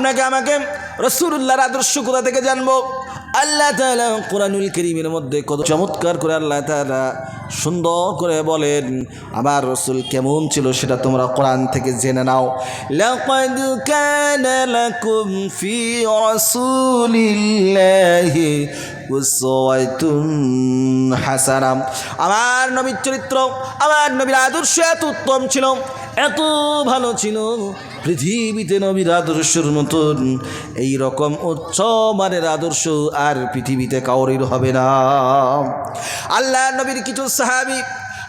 আপনাকে আমাকে রসুল্লাহর আদর্শ কোথা থেকে জানব? আল্লাহ তাআলা কোরআনুল করিমের মধ্যে কত চমৎকার করে আল্লাহ তালা সুন্দর করে বলেন, আমার রসুল কেমন ছিল সেটা তোমরা কোরআন থেকে জেনে নাও। লাকাদ কানা লাকুম ফি রাসূলিল্লাহি উসওয়াতুন হাসানাম আমার নবীর চরিত্র, আমার নবীর আদর্শ এত উত্তম ছিল। এত ভালো ছিল। পৃথিবীতে নবীর আদর্শের মতন এই রকম উচ্চ মানের আদর্শ আর পৃথিবীতে কাউরির হবে না। আল্লাহ নবীর কিছু সাহাবি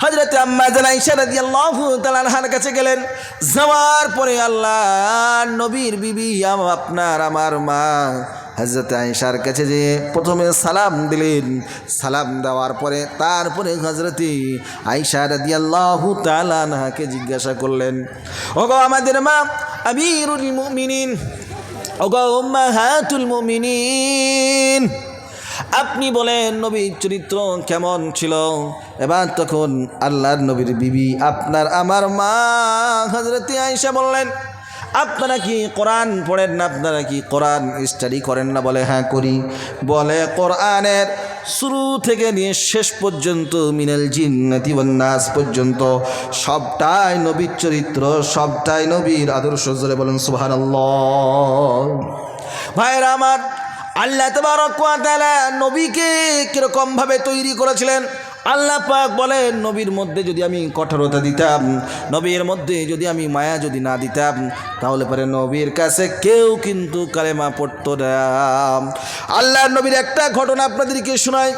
হজরত আম্মা জানাই সারাদি আল্লাহ তালার কাছে গেলেন। যাওয়ার পরে আল্লাহ নবীর বিবি আপনার, আমার মা হজরত আয়েশার কাছে যে প্রথমে সালাম দিলেন। সালাম দেওয়ার পরে তারপরে হজরতে আয়েশা রাদি আল্লাহ তালাকে জিজ্ঞাসা করলেন, ওগো আমাদের মা আমিরুল মুমিনিন, ওগো উম্মাহাতুল মুমিনিন, আপনি বলেন নবীর চরিত্র কেমন ছিল? এবার তখন আল্লাহর নবীর বিবি আপনার আমার মা হজরতে আয়েশা বললেন আপনারা কি কোরআন পড়েন না? আপনারা কি কোরআন স্টাডি করেন না? বলে হ্যাঁ করি। বলে, কোরআনের শুরু থেকে নিয়ে শেষ পর্যন্ত, মিনাল জিন্নাতি নাস পর্যন্ত, সবটাই নবীর চরিত্র, সবটাই নবীর আদর্শ। জোরে বলেন, সুবহানাল্লাহ। ভাইরা আমার, আল্লাহ ওয়া নবীকে কীরকম ভাবে তৈরি করেছিলেন? আল্লাহ পাক বলেন, নবীর মধ্যে যদি আমি কঠোরতা দিতাম, নবীর মধ্যে যদি আমি মায়া যদি না দিতাম, তাহলে পরে নবীর কাছে কেউ কিন্তু কালেমা পড়তো না। আল্লাহ নবীর একটা ঘটনা আপনাদেরকে শোনায়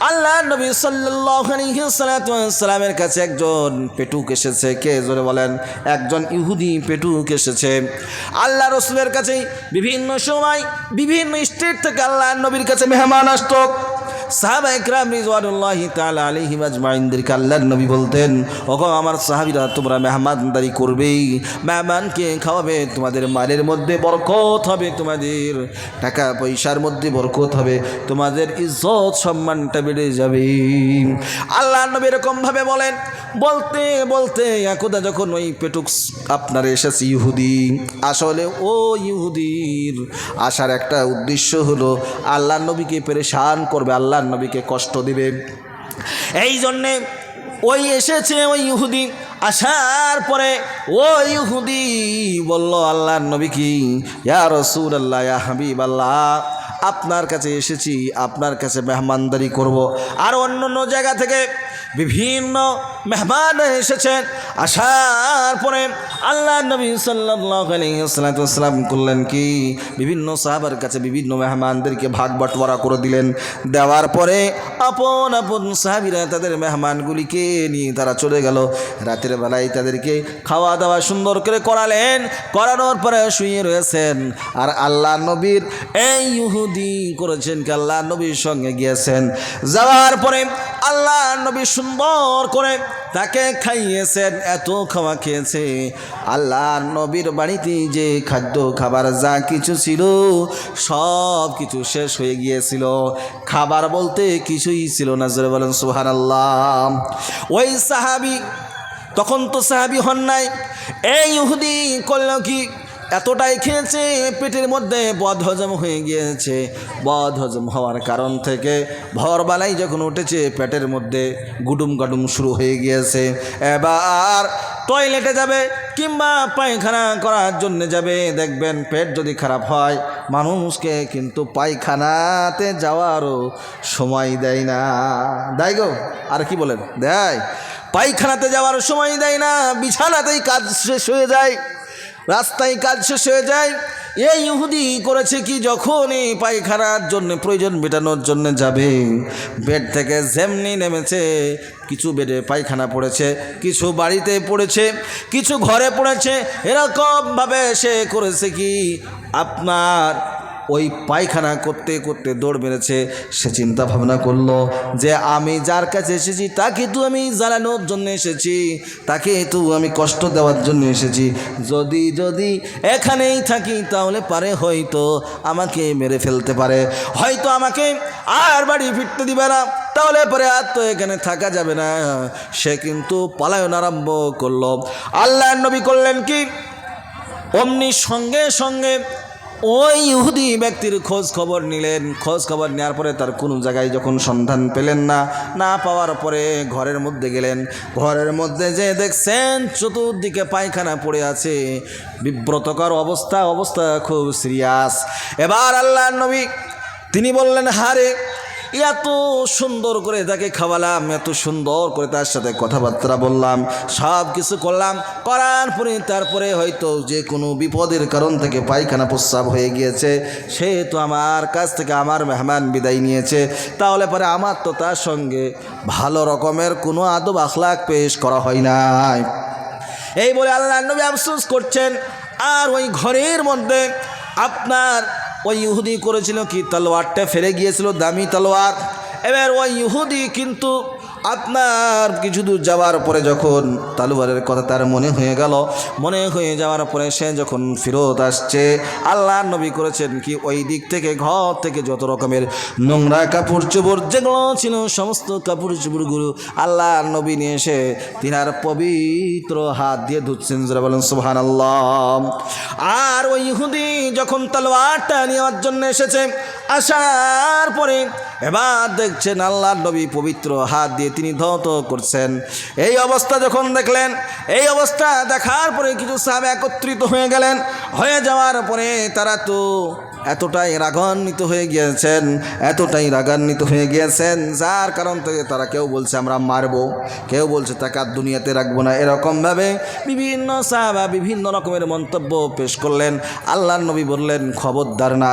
আল্লাহ নবী সাল্লামের কাছে একজন পেটুক এসেছে। কে জোরে বলেন? একজন ইহুদি পেটুক এসেছে। আল্লাহ রসুলের কাছে বিভিন্ন সময় বিভিন্ন স্টেট থেকে আল্লাহ নবীর কাছে মেহমান আসতো। সাহাবা একরাম রিজওয়ানুল্লাহি তাআলা আলাইহিম আজমাইনদেরকে আল্লাহর নবী বলতেন, ওগো আমার সাহাবীরা, তোমরা মেহমানদারি করবেই, মেহমানকে খাওয়াবে, তোমাদের মালের মধ্যে বরকত হবে, তোমাদের টাকা পয়সার মধ্যে বরকত হবে, তোমাদের ইজ্জত সম্মানটা বেড়ে যাবে। আল্লাহ নবী এরকমভাবে বলেন বলতে বলতে একদা যখন ওই পেটুক আপনার এসেছে ইহুদি, আসলে ও ইহুদির আসার একটা উদ্দেশ্য হলো আল্লাহ নবীকে পেরেশান করবে আল্লাহ নবীকে কষ্ট দিবে। এই জন্যে ওই এসেছে ওই ইহুদি, আসার পরে ওই ইহুদি বলল, আল্লাহর নবী কি? ইয়া রসুল আল্লাহ হাবিব আল্লাহ আপনার কাছে এসেছি, আপনার কাছে মেহমানদারি করব। আর অন্য অন্য জায়গা থেকে বিভিন্ন মেহমান এসেছেন। আসার পরে আল্লাহ নবী সাল্লাম করলেন কি? বিভিন্ন সাহাবার কাছে বিভিন্ন মেহমানদেরকে ভাগ বাটোয়ারা করে দিলেন। দেওয়ার পরে আপন আপন সাহাবিরা তাদের মেহমানগুলিকে নিয়ে তারা চলে গেল। রাতের বেলায় তাদেরকে খাওয়া দাওয়া সুন্দর করে করালেন। করানোর পরে শুয়ে রয়েছেন। আর আল্লাহ নবীর এই ইহুদি করেছেন কি আল্লাহ? নবীর সঙ্গে গিয়েছেন। যাওয়ার পরে আল্লাহ নবী সুন্দর করে তাকে খাইয়েছেন, এত খাওয়া খেয়েছে। আল্লাহর নবীর বাড়িতে যে খাদ্য, খাবার যা কিছু ছিল, সব কিছু শেষ হয়ে গিয়েছিল। খাবার বলতে কিছুই ছিল না, জোরে বলেন সুহান আল্লাহ ওই সাহাবি, তখন তো সাহাবি হন নাই। এই ইহুদি করল কি এতটাই খেয়েছে, পেটের মধ্যে বদ হজম হয়ে গিয়েছে। বদ হজম হওয়ার কারণ থেকে ভোরবেলায় যখন উঠেছে, পেটের মধ্যে গুডুম গাডুম শুরু হয়ে গিয়েছে। এবার টয়লেটে যাবে কিংবা পায়খানা করার জন্য যাবে। দেখবেন পেট যদি খারাপ হয়, মানুষকে কিন্তু পায়খানাতে যাওয়ারও সময় দেয় না। দেয় গো, আর কি বলেন? দেয়। পায়খানাতে যাওয়ার সময় দেয় না, বিছানাতেই কাজ শেষ হয়ে যায়। রাস্তায় কাজ শেষ হয়ে যায়। এই ইহুদি করেছে কি? যখন এই পায়খানার জন্য, প্রয়োজন মেটানোর জন্য যাবে। বেড থেকে যেমনি নেমেছে, কিছু বেডে পায়খানা পড়েছে, কিছু বাড়িতে পড়েছে, কিছু ঘরে পড়েছে। এরকমভাবে সে করেছে কি? আপনার ওই পায়খানা করতে করতে দৌড় মেরেছে। সে চিন্তা ভাবনা করল যে আমি যার কাছে এসেছি, তাকে তো আমি জ্বালানোর জন্য এসেছি, তাকে তো আমি কষ্ট দেওয়ার জন্য এসেছি। যদি যদি এখানেই থাকি তাহলে পারে হয়তো আমাকে মেরে ফেলতে পারে। হয়তো আমাকে আর বাড়ি ফিরতে দিবে না, তাহলে পরে আর তো এখানে থাকা যাবে না। সে কিন্তু পলায়ন আরম্ভ করল। আল্লাহ নবী করলেন কি? অমনি সঙ্গে সঙ্গে ওই ইহুদি ব্যক্তির খোঁজ খবর নিলেন। খোঁজ খবর নেওয়ার পরে তার কোনো জায়গায় যখন সন্ধান পেলেন না না পাওয়ার পরে ঘরের মধ্যে গেলেন। ঘরের মধ্যে যে দেখছেন, চতুর্দিকে পায়খানা পড়ে আছে। বিব্রতকর অবস্থা অবস্থা খুব সিরিয়াস এবার আল্লাহ নবী, তিনি বললেন, হারে এত সুন্দর করে তাকে খাওয়ালাম, এত সুন্দর করে তার সাথে কথাবার্তা বললাম, সব কিছু করলাম। করার পরে তারপরে হয়তো যে কোনো বিপদের কারণ থেকে পায়খানা প্রস্রাব হয়ে গিয়েছে, সে তো আমার কাছ থেকে আমার মেহমান বিদায় নিয়েছে। তাহলে পরে আমার তো তার সঙ্গে ভালো রকমের কোনো আদব আখলাক পেশ করা হয় নাই। এই বলে আল্লাহ নবী আফসোস করছেন, আর ওই ঘরের মধ্যে আপনার ওই ইহুদি করেছিল কি? তলোয়ারটা ফেলে গিয়েছিল দামি তলোয়ার। এবার ওই ইহুদি কিন্তু আপনার কিছু দূর যাওয়ার পরে যখন তালুয়ারের কথা তার মনে হয়ে গেল, মনে হয়ে যাওয়ার পরে সে যখন ফেরত আসছে, আল্লাহ নবী করেছেন কি ওই দিক থেকে, ঘর থেকে যত রকমের নোংরা কাপড় চোপড়, যেগুলো ছিল সমস্ত কাপড় চোপড়গুলো আল্লাহ নবী নিয়ে এসে তিনার পবিত্র হাত দিয়ে ধুচ্ছেন যারা বলেন সুহান আল্লাহ আর ওই ইহুদি যখন তলোয়ারটা নেওয়ার জন্য এসেছে, আসার পরে এবার দেখছেন আল্লাহ নবী পবিত্র হাত দিয়ে তিনি ধৌত করছেন। এই অবস্থা যখন দেখলেন, এই অবস্থা দেখার পরে কিছু সাহেব একত্রিত হয়ে গেলেন। হয়ে যাওয়ার পরে তারা তো এতটাই রাগান্বিত হয়ে গিয়েছেন, এতটাই রাগান্বিত হয়ে গিয়েছেন, যার কারণ থেকে তারা কেউ বলছে, আমরা মারবো। কেউ বলছে, তাকে আর দুনিয়াতে রাখব না। এরকমভাবে বিভিন্ন সাহাবা বিভিন্ন রকমের মন্তব্য পেশ করলেন। আল্লাহ নবী বললেন, খবরদার না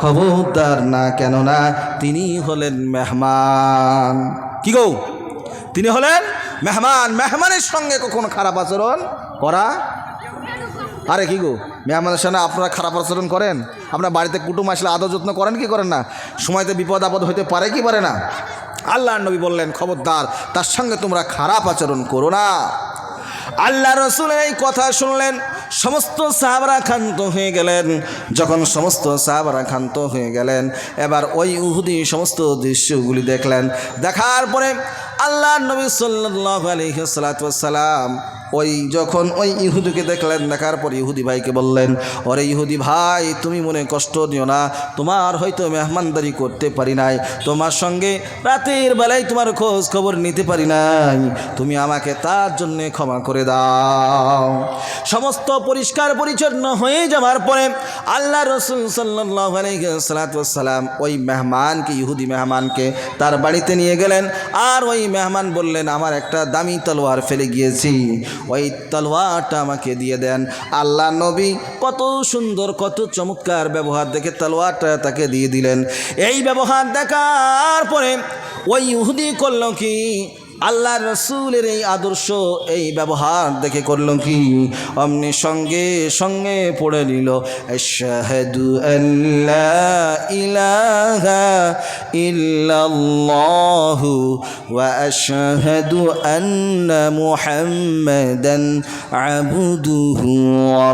খবরদার না, কেননা তিনি হলেন মেহমান। কি গো? তিনি হলেন মেহমান। মেহমানের সঙ্গে কখনো খারাপ আচরণ করা? আরে কি গো? মেহমানের সঙ্গে আপনারা খারাপ আচরণ করেন? আপনার বাড়িতে কুটুম আসলে আদর যত্ন করেন কি করেন না? সময়তে বিপদ আপদ হইতে পারে কি পারে না? আল্লাহ নবী বললেন, খবরদার, তার সঙ্গে তোমরা খারাপ আচরণ করো না। আল্লাহ রসুলের এই কথা শুনলেন, সমস্ত সাহাবরা ক্ষান্ত হয়ে গেলেন। যখন সমস্ত সাহাবরা ক্ষান্ত হয়ে গেলেন, এবার ওই উহুদি সমস্ত দৃশ্যগুলি দেখলেন। দেখার পরে আল্লাহ নবী সাল্লাহ আলহিসাল্লাম ওই যখন ওই ইহুদিকে দেখলেন, দেখার পর ইহুদি ভাইকে বললেন, ওরে ইহুদি ভাই, তুমি মনে কষ্ট দিও না, তোমার হয়তো মেহমানদারি করতে পারি নাই, তোমার সঙ্গে রাতের বেলায় তোমার খোঁজ খবর নিতে পারি নাই, তুমি আমাকে তার জন্য ক্ষমা করে দাও। সমস্ত পরিষ্কার পরিচ্ছন্ন হয়ে যাওয়ার পরে আল্লাহ রসুল সাল্লাহ সাল্লাম ওই মেহমানকে, ইহুদি মেহমানকে তার বাড়িতে নিয়ে গেলেন, আর ওই মেহমান বললেন, আমার একটা দামি তলোয়ার ফেলে গিয়েছি। ওই তলোয়ারটা আমাকে দিয়ে দেন। আল্লাহ নবী কত সুন্দর, কত চমৎকার ব্যবহার দেখে তলোয়ারটা তাকে দিয়ে দিলেন। এই ব্যবহার দেখার পরে, ওই ইহুদি করল কি? আল্লাহ রসুলের এই আদর্শ, এই ব্যবহার দেখে করল কি? অমনি সঙ্গে সঙ্গে পড়ে নিল শাহাদু আল্লাহ ইলাহা ইল্লাল্লাহু ওয়া আশহাদু আন্না মুহাম্মাদান আবদুহু ওয়া